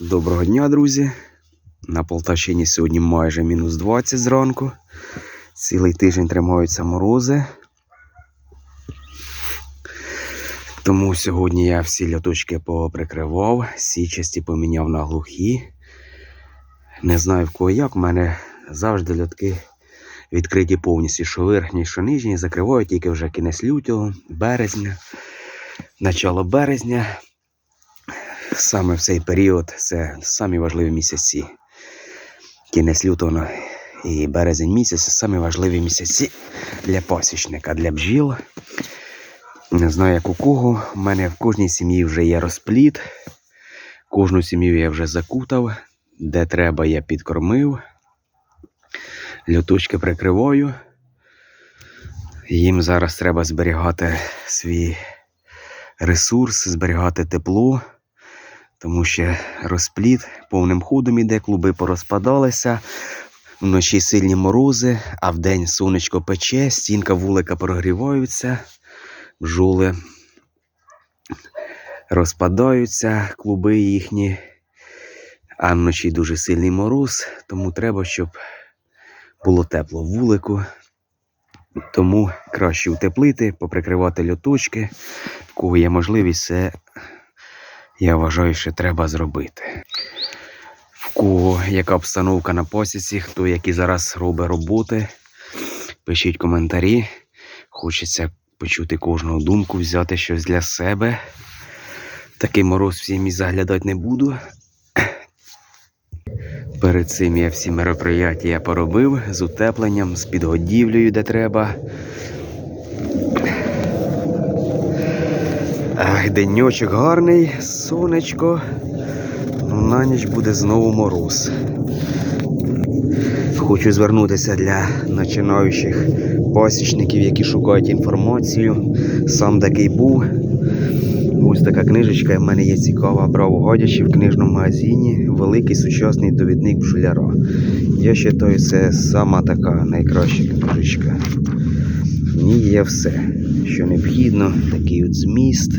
Доброго дня, друзі. На Полтавщині сьогодні майже мінус 20 зранку. Цілий тиждень тримаються морози. Тому сьогодні я всі льоточки поприкривав, січасті поміняв на глухі. Не знаю в кого як, в мене завжди льотки відкриті повністю, що верхні, що нижні, закриваю тільки вже кінець лютого, березня, начало березня. Саме в цей період це самі важливі місяці. Кінець лютого і березень місяць самі важливі місяці для пасічника, для бджіл. Не знаю, як у кого. У мене в кожній сім'ї вже є розпліт. Кожну сім'ю я вже закутав. Де треба, я підкормив. Люточки прикриваю. Їм зараз треба зберігати свій ресурс, зберігати тепло. Тому що розпліт повним ходом іде, клуби порозпадалися, вночі сильні морози, а вдень сонечко пече, стінка вулика прогріваються, бджоли розпадаються, клуби їхні, а вночі дуже сильний мороз, тому треба, щоб було тепло в вулику. Тому краще утеплити, поприкривати льоточки. В кого є можливість, це я вважаю, що треба зробити. В кого яка обстановка на посіці, хто які зараз робить роботи, пишіть коментарі. Хочеться почути кожного думку, взяти щось для себе. Такий мороз всім і заглядати не буду. Перед цим я всі мероприятия поробив з утепленням, з підгодівлею, де треба. Ах, деньочок гарний, сонечко. Ну, на ніч буде знову мороз. Хочу звернутися для починаючих пасічників, які шукають інформацію. Сам такий був. Ось така книжечка в мене є цікава. Брав у Гадячі в книжному магазині. Великий сучасний довідник бджоляра. Я вважаю, це сама така найкраща книжечка. В ній є все, що необхідно, такий от зміст.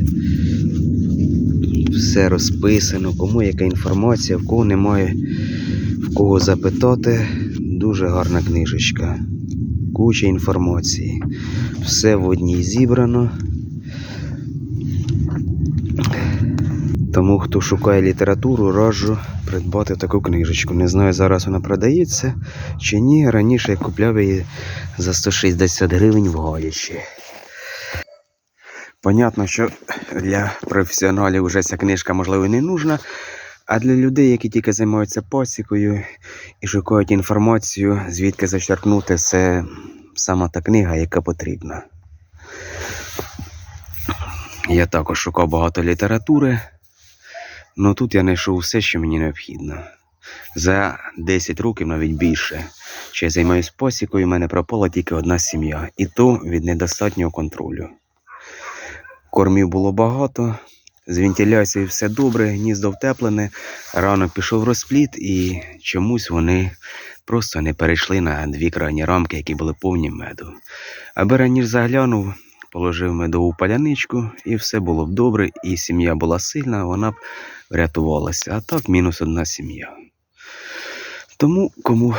Все розписано, кому яка інформація, в кого немає в кого запитати. Дуже гарна книжечка. Куча інформації. Все в одній зібрано. Тому хто шукає літературу, раджу придбати таку книжечку. Не знаю, зараз вона продається чи ні. Раніше я купляв її за 160 гривень в Гаячі. Понятно, що для професіоналів вже ця книжка, можливо, не нужна. А для людей, які тільки займаються пасікою і шукають інформацію, звідки зачерпнути, це сама та книга, яка потрібна. Я також шукав багато літератури, але тут я знайшов все, що мені необхідно. За 10 років, навіть більше, що я займаюся пасікою, в мене пропала тільки одна сім'я, і то від недостатнього контролю. Кормів було багато, з вентиляцією все добре, гніздо втеплене, рано пішов розпліт і чомусь вони просто не перейшли на дві крайні рамки, які були повні меду. Аби раніше заглянув, положив медову паляничку і все було б добре, і сім'я була сильна, вона б врятувалася. А так мінус одна сім'я. Тому, кому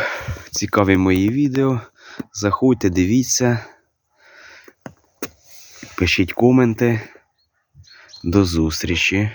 цікаві мої відео, заходьте, дивіться, пишіть коменти. До зустрічі!